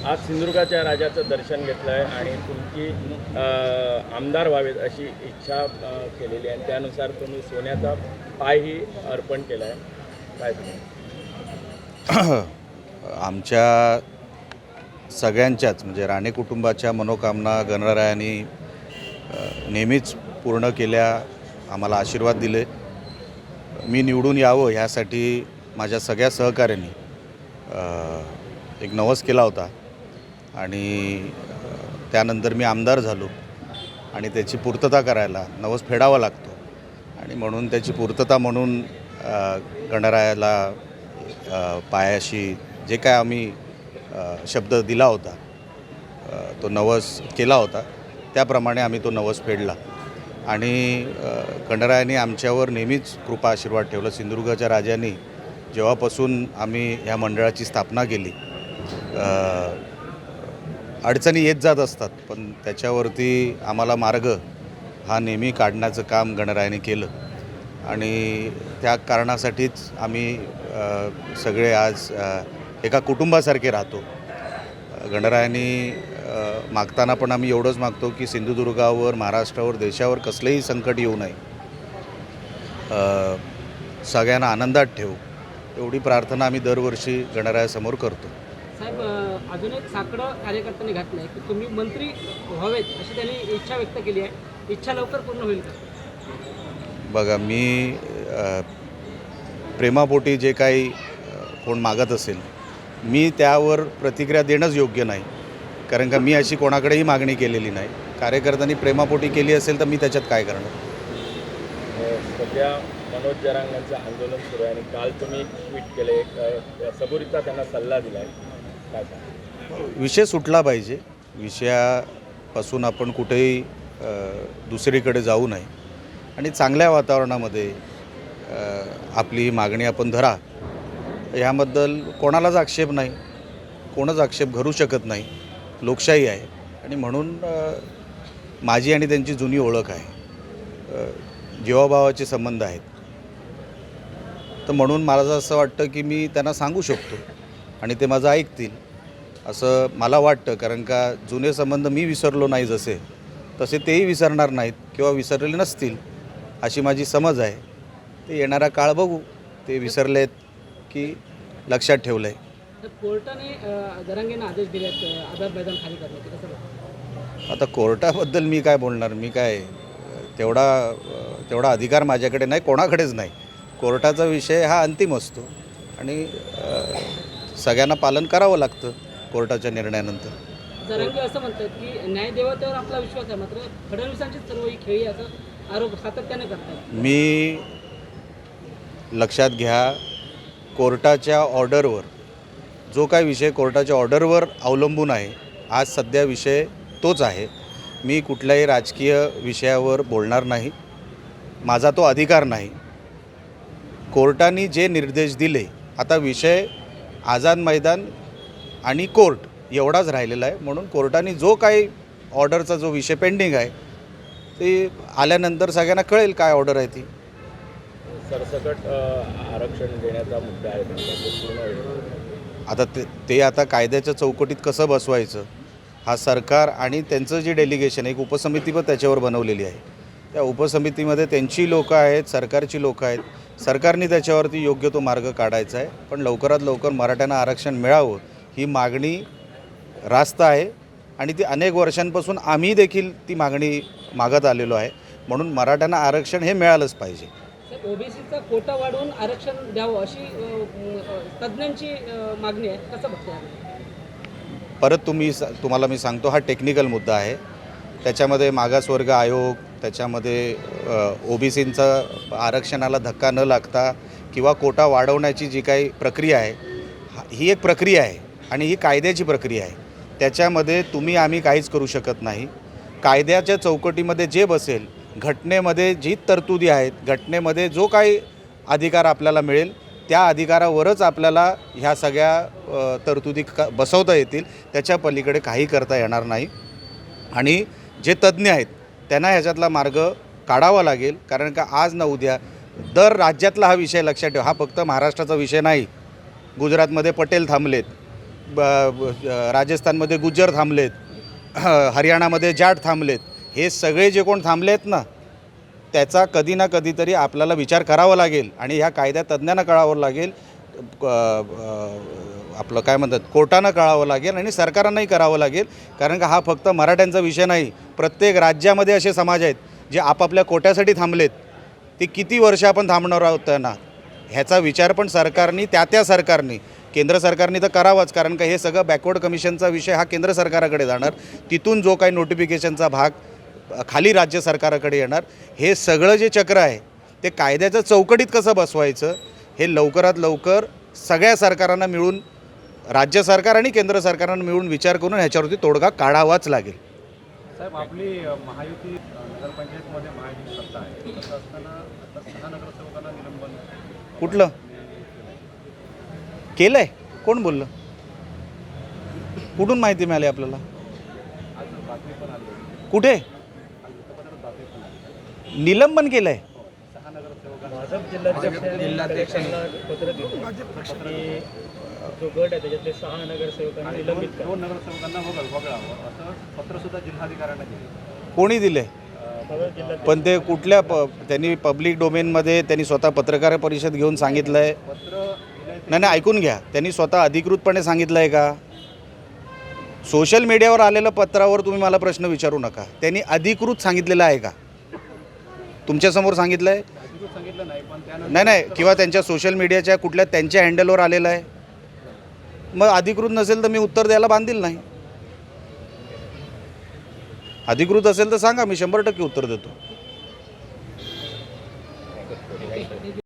आज सिंधुदुर्गाच्या राजाचं दर्शन घेतलं आहे आणि तुमची आमदार व्हावेत अशी इच्छा केलेली आहे. आणि त्यानुसार तुम्ही सोन्याचा पायही अर्पण केला आहे काय तुम्ही? आमच्या सगळ्यांच्याच म्हणजे राणे कुटुंबाच्या मनोकामना गणरायांनी नेहमीच पूर्ण केल्या आम्हाला आशीर्वाद दिले. मी निवडून यावं ह्यासाठी माझ्या सगळ्या सहकाऱ्यांनी एक नवस केला होता. आणि त्यानंतर मी आमदार झालो. आणि त्याची पूर्तता करायला नवस फेडावा लागतो. आणि म्हणून त्याची पूर्तता म्हणून गणरायाला पायाशी जे काय आम्ही शब्द दिला होता तो नवस केला होता त्याप्रमाणे आम्ही तो नवस फेडला. आणि गणरायाने आमच्यावर नेहमीच कृपा आशीर्वाद ठेवला. सिंधुदुर्गाच्या राजांनी जेव्हापासून आम्ही ह्या मंडळाची स्थापना केली अडचणी येत जात असतात पण त्याच्यावरती आम्हाला मार्ग हा नेहमी काढण्याचं काम गणरायाने केलं. आणि त्या कारणासाठीच आम्ही सगळे आज एका कुटुंबासारखे राहतो. गणरायाने मागताना पण आम्ही एवढंच मागतो की सिंधुदुर्गावर महाराष्ट्रावर देशावर कसलंही संकट येऊ नये. सगळ्यांना आनंदात ठेवू. एवढी प्रार्थना आम्ही दरवर्षी गणरायासमोर करतो. साहेब अजून एक साकडं कार्यकर्त्यांनी घातलं आहे की तुम्ही मंत्री व्हावेत अशी त्यांनी इच्छा व्यक्त केली आहे. इच्छा लवकर पूर्ण होईल का? बघा मी प्रेमापोटी जे काही कोण मागत असेल मी त्यावर प्रतिक्रिया देणंच योग्य नाही. कारण का मी अशी कोणाकडेही मागणी केलेली नाही. कार्यकर्त्यांनी प्रेमापोटी केली असेल तर मी त्याच्यात काय करणार? सध्या मनोज जरांगांचं आंदोलन सुरू आहे आणि काल तुम्ही ट्विट केले सबुरीचा त्यांना सल्ला दिला आहे? विषय सुटला पाहिजे. विषयापासून आपण कुठेही दुसरीकडे जाऊ नये. आणि चांगल्या वातावरणामध्ये आपली मागणी आपण धरा. ह्याबद्दल कोणालाच आक्षेप नाही. कोणच आक्षेप घरू शकत नाही. लोकशाही आहे. आणि म्हणून माझी आणि त्यांची जुनी ओळख आहे. जीवाभावाचे संबंध आहेत. तर म्हणून मला असं वाटतं की मी त्यांना सांगू शकतो. आणि ते माझं ऐकतील असं मला वाटतं. कारण का जुने संबंध मी विसरलो नाही जसे. तसे तेही विसरणार नाहीत किंवा विसरलेले नसतील अशी माझी समज आहे. ते येणारा काळ बघू. ते विसरलेत की लक्षात ठेवलं आहे कोर्टाने आदेश? आता कोर्टाबद्दल मी काय बोलणार? मी काय तेवढा तेवढा अधिकार माझ्याकडे नाही कोणाकडेच नाही. कोर्टाचा विषय हा अंतिम असतो. आणि सगळ्यांना पालन करावं लागतं कोर्टाच्या निर्णयानंतर. जरांगे असं म्हणतात की न्यायदेवतेवर आपला विश्वास आहे मात्र फडणवीसांची सर्व ही खेळी असं आरोप सातत्याने करतात. मी लक्षात घ्या कोर्टाच्या ऑर्डरवर जो काय विषय कोर्टाच्या ऑर्डरवर अवलंबून आहे आज सध्या विषय तोच आहे. मी कुठल्याही राजकीय विषयावर बोलणार नाही माझा तो अधिकार नाही. कोर्टाने जे निर्देश दिले आता विषय आझाद मैदान आणि कोर्ट एवढाच राहिलेला आहे. म्हणून कोर्टाने जो काही ऑर्डरचा जो विषय पेंडिंग आहे ते आल्यानंतर सगळ्यांना कळेल काय ऑर्डर आहे ती. सरसकट आरक्षण देण्याचा मुद्दा आहे आता ते ते आता कायद्याच्या चौकटीत कसं बसवायचं? हा सरकार आणि त्यांचं जे डेलिगेशन आहे एक उपसमिती पण त्याच्यावर बनवलेली आहे. त्या उपसमितीमध्ये त्यांची लोकं आहेत सरकारची लोकं आहेत. सरकारने त्याच्यावरती योग्य तो मार्ग काढायचा आहे. पण लवकरात लवकर मराठ्यांना आरक्षण मिळावं ही मागणी रास्त आहे. आणि ती अनेक वर्षांपासून आम्ही देखील ती मागणी मागत आलेलो आहे. म्हणून मराठ्यांना आरक्षण हे मिळालंच पाहिजे. ओबीसीचा कोटा वाढवून आरक्षण द्यावं अशी तज्ज्ञांची मागणी आहे. कसं बघताय परत तुम्ही तुम्हाला मी सांगतो हा टेक्निकल मुद्दा आहे. त्याच्यामध्ये मागासवर्ग आयोग त्याच्यामध्ये ओ बी सींचं आरक्षणाला धक्का न लागता किंवा कोटा वाढवण्याची जी काही प्रक्रिया आहे ही एक प्रक्रिया आहे आणि ही कायद्याची प्रक्रिया आहे. त्याच्यामध्ये तुम्ही आम्ही काहीच करू शकत नाही. कायद्याच्या चौकटीमध्ये जे बसेल घटनेमध्ये जी तरतुदी आहेत घटनेमध्ये जो काही अधिकार आपल्याला मिळेल त्या अधिकारावरच आपल्याला ह्या सगळ्या तरतुदी क बसवता येतील. त्याच्या पलीकडे काही करता येणार नाही. आणि जे तज्ज्ञ आहेत त्यांना ह्याच्यातला मार्ग काढावा लागेल. कारण का आज ना उद्या दर राज्यातला हा विषय लक्षात ठेवा. हा फक्त महाराष्ट्राचा विषय नाही. गुजरातमध्ये पटेल थांबलेत. ब- ब- राजस्थानमध्ये गुज्जर थांबलेत. हरियाणामध्ये जाट थांबलेत. हे सगळे जे कोण थांबलेत ना त्याचा कधी ना कधीतरी आपल्याला विचार करावा लागेल. आणि ह्या कायद्या तज्ज्ञांना कळावं लागेल. आपलं काय म्हणतात कोर्टानं कळावं लागेल आणि सरकारांनाही करावं लागेल. कारण का हा फक्त मराठ्यांचा विषय नाही प्रत्येक राज्यामध्ये असे समाज आहेत जे आपापल्या कोट्यासाठी थांबलेत. ते किती वर्ष आपण थांबणार आहोत त्यांना? ह्याचा विचार पण सरकारनी त्या त्या सरकारनी. केंद्र सरकारने तर करावाच कारण का हे सगळं बॅकवर्ड कमिशनचा विषय हा केंद्र सरकाराकडे जाणार. तिथून जो काही नोटिफिकेशनचा भाग खाली राज्य सरकाराकडे येणार. हे सगळं जे चक्र आहे ते कायद्याचं चौकटीत कसं बसवायचं? हे लवकरात लवकर सगळ्या सरकारांना मिळून राज्य सरकार आणि केंद्र सरकारांना मिळून विचार करून ह्याच्यावरती तोडगा काढावाच लागेल. साहेब आपली महायुती नगरपंचायतमध्ये महायुती सत्ता आहे. तसं असताना आता सहा नगरसेवकांना निलंबन कुठलं? केलं आहे कोण बोललं? कुठून माहिती मिळाली आपल्याला? कुठे? निलंबन केलं आहे भाजप जिल्हाध्यक्षांना पत्र दिलं. की जो गट आहे त्याच्यातले सहा नगरसेवकांना निलंबित दोन करा दोन नगरसेवकांना वगळ. वगळावं असं पत्रसुद्धा जिल्हाधिकाऱ्यांना दिलं. कोणी दिले पण ते कुठल्या प त्यांनी पब्लिक डोमेनमध्ये त्यांनी स्वतः पत्रकार परिषद घेऊन सांगितलं आहे पत्र दिलंय ते. नाही नाही ऐकून घ्या. त्यांनी स्वतः अधिकृतपणे सांगितलं आहे का? सोशल मीडियावर आलेलं पत्रावर तुम्ही मला प्रश्न विचारू नका. त्यांनी अधिकृत सांगितलेलं आहे का? तुमच्यासमोर सांगितलं आहे सांगितलं नाही पण नाही नाही किंवा त्यांच्या सोशल मीडियाच्या कुठल्या त्यांच्या हँडलवर आलेलं आहे. मग अधिकृत नसेल तर मी उत्तर द्यायला बांधील नाही. अधिकृत असेल तर सांगा मी शंभर टक्के उत्तर देतो.